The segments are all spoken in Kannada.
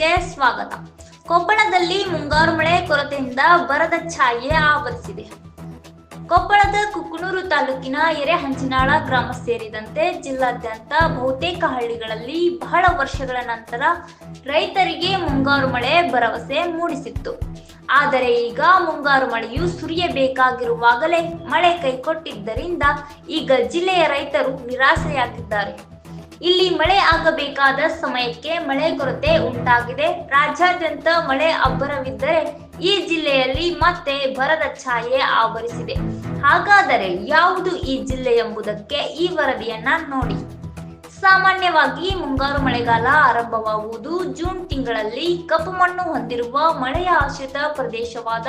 ನ್ಯೂಸ್ಗೆ ಸ್ವಾಗತ. ಕೊಪ್ಪಳದಲ್ಲಿ ಮುಂಗಾರು ಮಳೆ ಕೊರತೆಯಿಂದ ಬರದ ಛಾಯೆ ಆವರಿಸಿದೆ. ಕೊಪ್ಪಳದ ಕುಕ್ಕನೂರು ತಾಲೂಕಿನ ಎರೆಹಂಚಿನಾಳ ಗ್ರಾಮ ಸೇರಿದಂತೆ ಜಿಲ್ಲಾದ್ಯಂತ ಬಹುತೇಕ ಹಳ್ಳಿಗಳಲ್ಲಿ ಬಹಳ ವರ್ಷಗಳ ನಂತರ ರೈತರಿಗೆ ಮುಂಗಾರು ಮಳೆ ಭರವಸೆ ಮೂಡಿಸಿತ್ತು. ಆದರೆ ಈಗ ಮುಂಗಾರು ಮಳೆಯು ಸುರಿಯಬೇಕಾಗಿರುವಾಗಲೇ ಮಳೆ ಕೈಕೊಟ್ಟಿದ್ದರಿಂದ ಈಗ ಜಿಲ್ಲೆಯ ರೈತರು ನಿರಾಸೆಯಾಗಿದ್ದಾರೆ. ಇಲ್ಲಿ ಮಳೆ ಆಗಬೇಕಾದ ಸಮಯಕ್ಕೆ ಮಳೆ ಕೊರತೆ ಉಂಟಾಗಿದೆ. ರಾಜ್ಯಾದ್ಯಂತ ಮಳೆ ಅಬ್ಬರವಿದ್ದರೆ ಈ ಜಿಲ್ಲೆಯಲ್ಲಿ ಮತ್ತೆ ಬರದ ಛಾಯೆ ಆವರಿಸಿದೆ. ಹಾಗಾದರೆ ಯಾವುದು ಈ ಜಿಲ್ಲೆ ಎಂಬುದಕ್ಕೆ ಈ ವರದಿಯನ್ನ ನೋಡಿ. ಸಾಮಾನ್ಯವಾಗಿ ಮುಂಗಾರು ಮಳೆಗಾಲ ಆರಂಭವಾಗುವುದು ಜೂನ್ ತಿಂಗಳಲ್ಲಿ. ಕಪ್ಪು ಮಣ್ಣು ಹೊಂದಿರುವ ಮಳೆಯ ಆಶ್ರಿತ ಪ್ರದೇಶವಾದ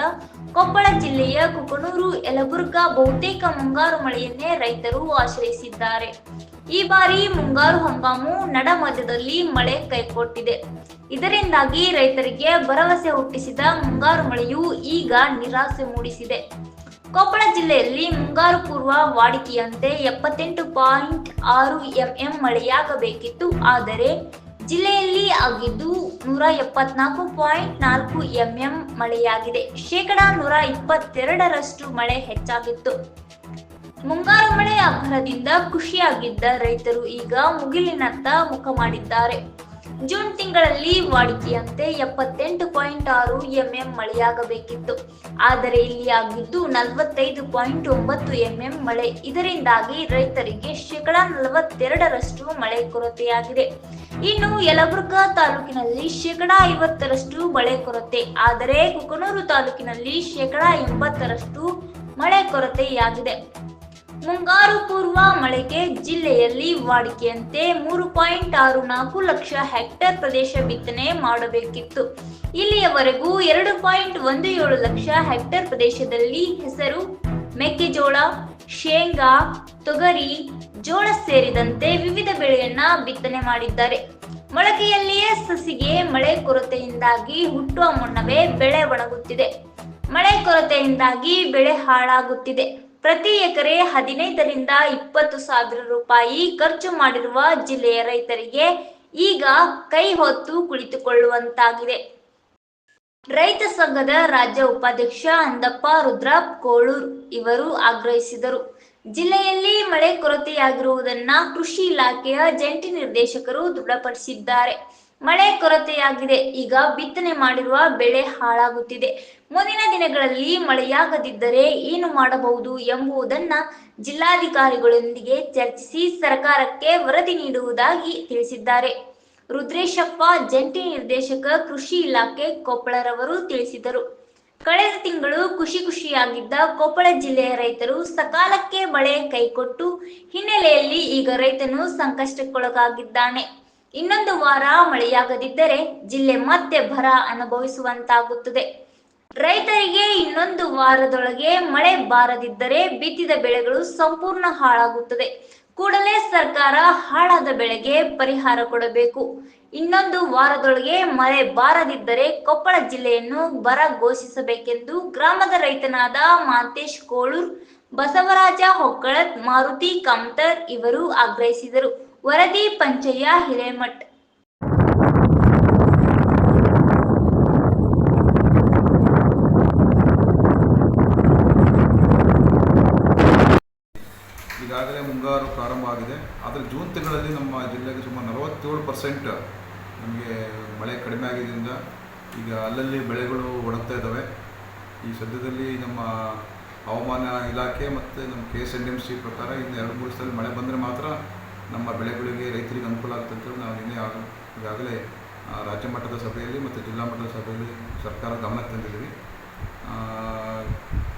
ಕೊಪ್ಪಳ ಜಿಲ್ಲೆಯ ಕುಕನೂರು, ಯಲಬುರ್ಗಾ ಬಹುತೇಕ ಮುಂಗಾರು ಮಳೆಯನ್ನೇ ರೈತರು ಆಶ್ರಯಿಸಿದ್ದಾರೆ. ಈ ಬಾರಿ ಮುಂಗಾರು ಹಂಗಾಮು ನಡಮಧ್ಯದಲ್ಲಿ ಮಳೆ ಕೈಕೊಟ್ಟಿದೆ. ಇದರಿಂದಾಗಿ ರೈತರಿಗೆ ಭರವಸೆ ಹುಟ್ಟಿಸಿದ ಮುಂಗಾರು ಮಳೆಯು ಈಗ ನಿರಾಸೆ ಮೂಡಿಸಿದೆ. ಕೊಪ್ಪಳ ಜಿಲ್ಲೆಯಲ್ಲಿ ಮುಂಗಾರು ಪೂರ್ವ ವಾಡಿಕೆಯಂತೆ ಎಪ್ಪತ್ತೆಂಟು ಪಾಯಿಂಟ್ ಆರು ಎಂಎಂ ಮಳೆಯಾಗಬೇಕಿತ್ತು. ಆದರೆ ಜಿಲ್ಲೆಯಲ್ಲಿ ಆಗಿದ್ದು ನೂರ ಎಪ್ಪತ್ನಾಲ್ಕು ಪಾಯಿಂಟ್ ನಾಲ್ಕು ಎಂಎಂ ಮಳೆಯಾಗಿದೆ. ಶೇಕಡಾ ನೂರ ಇಪ್ಪತ್ತೆರಡರಷ್ಟು ಮಳೆ ಹೆಚ್ಚಾಗಿತ್ತು. ಮುಂಗಾರು ಮಳೆ ಅಬ್ಬರದಿಂದ ಖುಷಿಯಾಗಿದ್ದ ರೈತರು ಈಗ ಮುಗಿಲಿನತ್ತ ಮುಖ ಮಾಡಿದ್ದಾರೆ. ಜೂನ್ ತಿಂಗಳಲ್ಲಿ ವಾಡಿಕೆಯಂತೆ ಎಪ್ಪತ್ತೆಂಟು ಪಾಯಿಂಟ್ ಆರು ಎಂಎಂ ಮಳೆಯಾಗಬೇಕಿತ್ತು. ಆದರೆ ಇಲ್ಲಿ ಆಗಿದ್ದು ನಲವತ್ತೈದು ಪಾಯಿಂಟ್ ಒಂಬತ್ತು ಎಂಎಂ ಮಳೆ. ಇದರಿಂದಾಗಿ ರೈತರಿಗೆ ಶೇಕಡಾ ನಲವತ್ತೆರಡರಷ್ಟು ಮಳೆ ಕೊರತೆಯಾಗಿದೆ. ಇನ್ನು ಯಲಬುರ್ಗಾ ತಾಲೂಕಿನಲ್ಲಿ ಶೇಕಡಾ ಐವತ್ತರಷ್ಟು ಮಳೆ ಕೊರತೆ. ಆದರೆ ಕುಕನೂರು ತಾಲೂಕಿನಲ್ಲಿ ಶೇಕಡಾ ಎಂಬತ್ತರಷ್ಟು ಮಳೆ ಕೊರತೆಯಾಗಿದೆ. ಮುಂಗಾರು ಪೂರ್ವ ಮಳೆಗೆ ಜಿಲ್ಲೆಯಲ್ಲಿ ವಾಡಿಕೆಯಂತೆ ಮೂರು ಪಾಯಿಂಟ್ ಆರು ನಾಲ್ಕು ಲಕ್ಷ ಹೆಕ್ಟೇರ್ ಪ್ರದೇಶ ಬಿತ್ತನೆ ಮಾಡಬೇಕಿತ್ತು. ಇಲ್ಲಿಯವರೆಗೂ ಎರಡು ಪಾಯಿಂಟ್ ಒಂದು ಏಳು ಲಕ್ಷ ಹೆಕ್ಟೇರ್ ಪ್ರದೇಶದಲ್ಲಿ ಹೆಸರು, ಮೆಕ್ಕೆಜೋಳ, ಶೇಂಗಾ, ತೊಗರಿ, ಜೋಳ ಸೇರಿದಂತೆ ವಿವಿಧ ಬೆಳೆಯನ್ನ ಬಿತ್ತನೆ ಮಾಡಿದ್ದಾರೆ. ಮೊಳಕೆಯಲ್ಲಿಯೇ ಸಸಿಗೆ ಮಳೆ ಕೊರತೆಯಿಂದಾಗಿ ಹುಟ್ಟುವ ಮುನ್ನವೇ ಬೆಳೆ ಒಣಗುತ್ತಿದೆ. ಮಳೆ ಕೊರತೆಯಿಂದಾಗಿ ಬೆಳೆ ಹಾಳಾಗುತ್ತಿದೆ. ಪ್ರತಿ ಎಕರೆ ಹದಿನೈದರಿಂದ ಇಪ್ಪತ್ತು ಸಾವಿರ ರೂಪಾಯಿ ಖರ್ಚು ಮಾಡಿರುವ ಜಿಲ್ಲೆಯ ರೈತರಿಗೆ ಈಗ ಕೈ ಹೊತ್ತು ಕುಳಿತುಕೊಳ್ಳುವಂತಾಗಿದೆ. ರೈತ ಸಂಘದ ರಾಜ್ಯ ಉಪಾಧ್ಯಕ್ಷ ಅಂದಪ್ಪ ರುದ್ರಪ್ಪ ಕೋಳೂರ್ ಇವರು ಆಗ್ರಹಿಸಿದರು. ಜಿಲ್ಲೆಯಲ್ಲಿ ಮಳೆ ಕೊರತೆಯಾಗಿರುವುದನ್ನ ಕೃಷಿ ಇಲಾಖೆಯ ಜಂಟಿ ನಿರ್ದೇಶಕರು ದೃಢಪಡಿಸಿದ್ದಾರೆ. ಮಳೆ ಕೊರತೆಯಾಗಿದೆ. ಈಗ ಬಿತ್ತನೆ ಮಾಡಿರುವ ಬೆಳೆ ಹಾಳಾಗುತ್ತಿದೆ. ಮುಂದಿನ ದಿನಗಳಲ್ಲಿ ಮಳೆಯಾಗದಿದ್ದರೆ ಏನು ಮಾಡಬಹುದು ಎಂಬುದನ್ನ ಜಿಲ್ಲಾಧಿಕಾರಿಗಳೊಂದಿಗೆ ಚರ್ಚಿಸಿ ಸರ್ಕಾರಕ್ಕೆ ವರದಿ ನೀಡುವುದಾಗಿ ತಿಳಿಸಿದ್ದಾರೆ. ರುದ್ರೇಶಪ್ಪ, ಜಂಟಿ ನಿರ್ದೇಶಕ, ಕೃಷಿ ಇಲಾಖೆ ಕೊಪ್ಪಳರವರು ತಿಳಿಸಿದರು. ಕಳೆದ ತಿಂಗಳು ಖುಷಿ ಖುಷಿಯಾಗಿದ್ದ ಕೊಪ್ಪಳ ಜಿಲ್ಲೆಯ ರೈತರು ಸಕಾಲಕ್ಕೆ ಮಳೆ ಕೈಕೊಟ್ಟು ಹಿನ್ನೆಲೆಯಲ್ಲಿ ಈಗ ರೈತನು ಸಂಕಷ್ಟಕ್ಕೊಳಗಾಗಿದ್ದಾನೆ. ಇನ್ನೊಂದು ವಾರ ಮಳೆಯಾಗದಿದ್ದರೆ ಜಿಲ್ಲೆ ಮತ್ತೆ ಬರ ಅನುಭವಿಸುವಂತಾಗುತ್ತದೆ. ರೈತರಿಗೆ ಇನ್ನೊಂದು ವಾರದೊಳಗೆ ಮಳೆ ಬಾರದಿದ್ದರೆ ಬಿತ್ತಿದ ಬೆಳೆಗಳು ಸಂಪೂರ್ಣ ಹಾಳಾಗುತ್ತದೆ. ಕೂಡಲೇ ಸರ್ಕಾರ ಹಾಳಾದ ಬೆಳೆಗೆ ಪರಿಹಾರ ಕೊಡಬೇಕು. ಇನ್ನೊಂದು ವಾರದೊಳಗೆ ಮಳೆ ಬಾರದಿದ್ದರೆ ಕೊಪ್ಪಳ ಜಿಲ್ಲೆಯನ್ನು ಬರ ಘೋಷಿಸಬೇಕೆಂದು ಗ್ರಾಮದ ರೈತನಾದ ಮಾಂತೇಶ್ ಕೋಳೂರ್, ಬಸವರಾಜ ಹೊಕ್ಕಳತ್ ಮಾರುತಿ ಕಾಮತರ್ ಇವರು ಆಗ್ರಹಿಸಿದರು. ವರದಿ ಪಂಚಯ್ಯ ಹಿರೇಮಠ್ ಈಗಾಗಲೇ ಮುಂಗಾರು ಪ್ರಾರಂಭ ಆಗಿದೆ ಆದರೆ ಜೂನ್ ತಿಂಗಳಲ್ಲಿ ನಮ್ಮ ಜಿಲ್ಲೆಗೆ ಸುಮಾರು ನಲವತ್ತೇಳು ಪರ್ಸೆಂಟ್ ನಮಗೆ ಮಳೆ ಕಡಿಮೆ ಆಗಿದ್ದರಿಂದ ಈಗ ಅಲ್ಲಲ್ಲಿ ಬೆಳೆಗಳು ಒಣಗ್ತಾ ಇದ್ದಾವೆ. ಈ ಸದ್ಯದಲ್ಲಿ ನಮ್ಮ ಹವಾಮಾನ ಇಲಾಖೆ ಮತ್ತು ನಮ್ಮ K S N M C ಪ್ರಕಾರ ಇನ್ನು ಎರಡು ಮೂರು ಸಲ ಮಳೆ ಬಂದರೆ ಮಾತ್ರ ನಮ್ಮ ಬೆಳೆಗಳಿಗೆ ರೈತರಿಗೆ ಅನುಕೂಲ ಆಗ್ತದೆ ನಾವು ನಿನ್ನೆ ಈಗಾಗಲೇ ರಾಜ್ಯ ಮಟ್ಟದ ಸಭೆಯಲ್ಲಿ ಮತ್ತು ಜಿಲ್ಲಾ ಮಟ್ಟದ ಸಭೆಯಲ್ಲಿ ಸರ್ಕಾರ ಗಮನಕ್ಕೆ ತಂದಿದ್ದೀವಿ.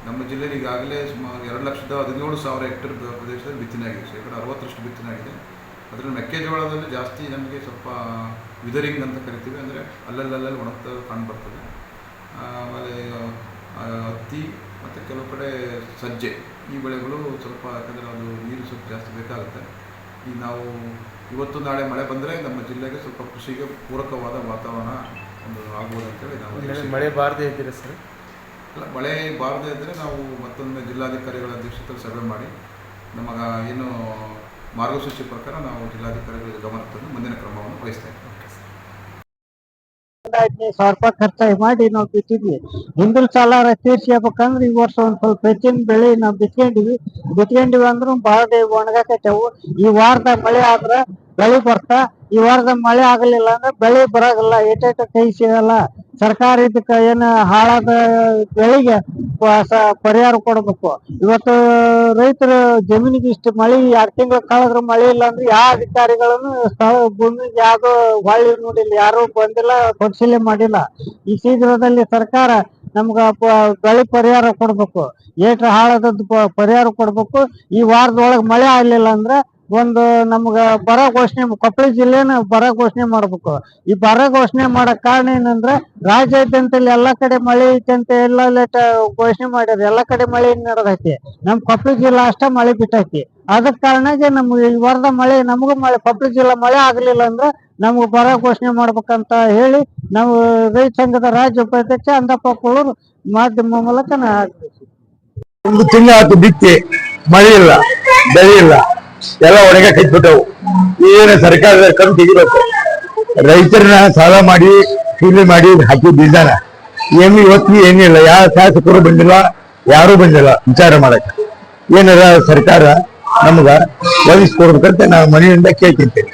ನಮ್ಮ ಜಿಲ್ಲೆಯಲ್ಲಿ ಈಗಾಗಲೇ ಸುಮಾರು ಎರಡು ಲಕ್ಷದ ಹದಿನೇಳು ಸಾವಿರ ಹೆಕ್ಟೇರ್ ಪ್ರದೇಶದಲ್ಲಿ ಬಿತ್ತನೆ ಆಗಿದೆ. ಶೇಕಡ ಅರವತ್ತರಷ್ಟು ಬಿತ್ತನೆ ಆಗಿದೆ. ಅದರಲ್ಲಿ ಮೆಕ್ಕೆಜೋಳದಲ್ಲಿ ಜಾಸ್ತಿ ನಮಗೆ ಸ್ವಲ್ಪ ವಿದರಿಂಗ್ ಅಂತ ಕರಿತೀವಿ. ಅಂದರೆ ಅಲ್ಲಲ್ಲಲ್ಲಿ ಒಣಗ್ತಾ ಕಂಡು ಬರ್ತದೆ. ಆಮೇಲೆ ಹತ್ತಿ ಮತ್ತು ಕೆಲವು ಕಡೆ ಸಜ್ಜೆ ಈ ಬೆಳೆಗಳು ಸ್ವಲ್ಪ ಯಾಕಂದರೆ ಅದು ನೀರು ಸ್ವಲ್ಪ ಜಾಸ್ತಿ ಬೇಕಾಗುತ್ತೆ. ಈಗ ನಾವು ಇವತ್ತು ನಾಳೆ ಮಳೆ ಬಂದರೆ ನಮ್ಮ ಜಿಲ್ಲೆಗೆ ಸ್ವಲ್ಪ ಕೃಷಿಗೆ ಪೂರಕವಾದ ವಾತಾವರಣ ಒಂದು ಆಗ್ಬೋದು ಅಂತೇಳಿ ನಾವು ಮಳೆ ಬಾರದೇ ಇದ್ದೀರಾ ಸರ್? ಅಲ್ಲ ಮಳೆ ಬಾರದೇ ಇದ್ದರೆ ನಾವು ಮತ್ತೊಮ್ಮೆ ಜಿಲ್ಲಾಧಿಕಾರಿಗಳ ಅಧ್ಯಕ್ಷತೆ ಸಭೆ ಮಾಡಿ ನಮಗೆ ಏನು ಮಾರ್ಗಸೂಚಿ ಪ್ರಕಾರ ನಾವು ಜಿಲ್ಲಾಧಿಕಾರಿಗಳಿಗೆ ಗಮನ ತಂದು ಮುಂದಿನ ಕ್ರಮವನ್ನು ವಹಿಸ್ತಾ ಇದ್ದೀವಿ ಹದಿನೈದು ಖರ್ಚಾಗಿ ಮಾಡಿ ನಾವು ಬಿತ್ತಿದ್ವಿ ಹಿಂದಿನ ಸಾಲ ತೀರ್ಸ್ಕೋಬೇಕಂದ್ರೆ ಈ ವರ್ಷ ಒಂದ್ ಸ್ವಲ್ಪ ಹೆಚ್ಚಿನ ಬೆಳೆ ನಾವು ಬಿತ್ಕೊಂಡಿವಿ ಬಿತ್ಕೊಂಡಿವಿ ಅಂದ್ರೂ ಬಾಳ ಒಣಗಾಕತ್ತೇವು. ಈ ವಾರದಾಗ ಮಳೆ ಆದ್ರ ಬೆಳೆ ಬರ್ತಾ. ಈ ವಾರದ ಮಳೆ ಆಗಲಿಲ್ಲ ಅಂದ್ರೆ ಬೆಳೆ ಬರೋದಿಲ್ಲ. ಏಟೇಟ ಕೈ ಸಿಗಲ್ಲ. ಸರ್ಕಾರ ಇದಕ್ಕೆ ಏನ ಹಾಳಾದ ಬೆಳೆಗೆ ಪರಿಹಾರ ಕೊಡ್ಬೇಕು. ಇವತ್ತು ರೈತರು ಜಮೀನಿಗೆ ಇಷ್ಟು ಮಳೆ, ಎರಡು ತಿಂಗಳ ಕಳೆದ್ರ ಮಳೆ ಇಲ್ಲ ಅಂದ್ರೆ ಯಾವ ಅಧಿಕಾರಿಗಳನ್ನು ಸ್ಥಳ ಭೂಮಿಗೆ ಯಾವ್ದು ಹೊಳ್ಳಿ ನೋಡಿಲ್ಲ. ಯಾರು ಬಂದಿಲ್ಲ ಪರಿಶೀಲನೆ ಮಾಡಿಲ್ಲ. ಈ ಶೀಘ್ರದಲ್ಲಿ ಸರ್ಕಾರ ನಮ್ಗ ಬೆಳೆ ಪರಿಹಾರ ಕೊಡ್ಬೇಕು. ಏಟ್ರ ಹಾಳಾದದ್ದು ಪರಿಹಾರ ಕೊಡ್ಬೇಕು. ಈ ವಾರದೊಳಗೆ ಮಳೆ ಆಗ್ಲಿಲ್ಲ ಅಂದ್ರೆ ಒಂದು ನಮ್ಗ ಬರ ಘೋಷಣೆ ಕೊಪ್ಪಳ ಜಿಲ್ಲೆನ ಬರ ಘೋಷಣೆ ಮಾಡ್ಬೇಕು. ಈ ಬರ ಘೋಷಣೆ ಮಾಡಕ್ ಕಾರಣ ಏನಂದ್ರೆ ರಾಜ್ಯಾದ್ಯಂತ ಎಲ್ಲಾ ಕಡೆ ಮಳೆ ಐತೆ ಅಂತ ಎಲ್ಲ ಘೋಷಣೆ ಮಾಡ್ಯಾರ. ಎಲ್ಲಾ ಕಡೆ ಮಳೆ ನಡೆದೈತಿ. ನಮ್ ಕೊಪ್ಪಳ ಜಿಲ್ಲಾ ಅಷ್ಟ ಮಳೆ ಬಿಟ್ಟೈತಿ. ಅದಕ್ ಕಾರಣಾಗೆ ನಮ್ಗೆ ಈ ವಾರದ ಮಳೆ, ನಮಗೂ ಮಳೆ ಕೊಪ್ಪಳ ಜಿಲ್ಲಾ ಮಳೆ ಆಗ್ಲಿಲ್ಲ ಅಂದ್ರೆ ನಮ್ಗೆ ಬರ ಘೋಷಣೆ ಮಾಡ್ಬೇಕಂತ ಹೇಳಿ ನಾವು ರೈತ ಸಂಘದ ರಾಜ್ಯ ಉಪಾಧ್ಯಕ್ಷ ಅಂದಪ್ಪ ಕುಳೂರು ಮಾಧ್ಯಮ ಮೂಲಕ ನಾ ಆಗ್ಬೇಕು ಒಂದು ತಿಂಗಳ ಬಿತ್ತಿ. ಮಳೆ ಇಲ್ಲ, ಬೆಳೆ ಇಲ್ಲ. ಎಲ್ಲ ಒಣಗ ಕಟ್ಬಿಟ್ಟವು ಏನು ಸರ್ಕಾರದ ಕಣ್ ತೆಗಿಬೇಕು ರೈತರನ್ನ ಸಾಲ ಮಾಡಿ ಕೂಲಿ ಮಾಡಿ ಹಾಕಿ ಬೀಜನ. ಏನು ಇವತ್ತು ಏನಿಲ್ಲ. ಯಾರ ಶಾಸಕರು ಬಂದಿಲ್ಲ, ಯಾರು ಬಂದಿಲ್ಲ ವಿಚಾರ ಮಾಡಕ್ಕೆ. ಏನಾರ ಸರ್ಕಾರ ನಮ್ಗ ವಹಿಸ್ಕೊಡ್ಬೇಕಂತ ನಾವು ಮನೆಯಿಂದ ಕೇಳ್ತಿರ್ತೇವೆ.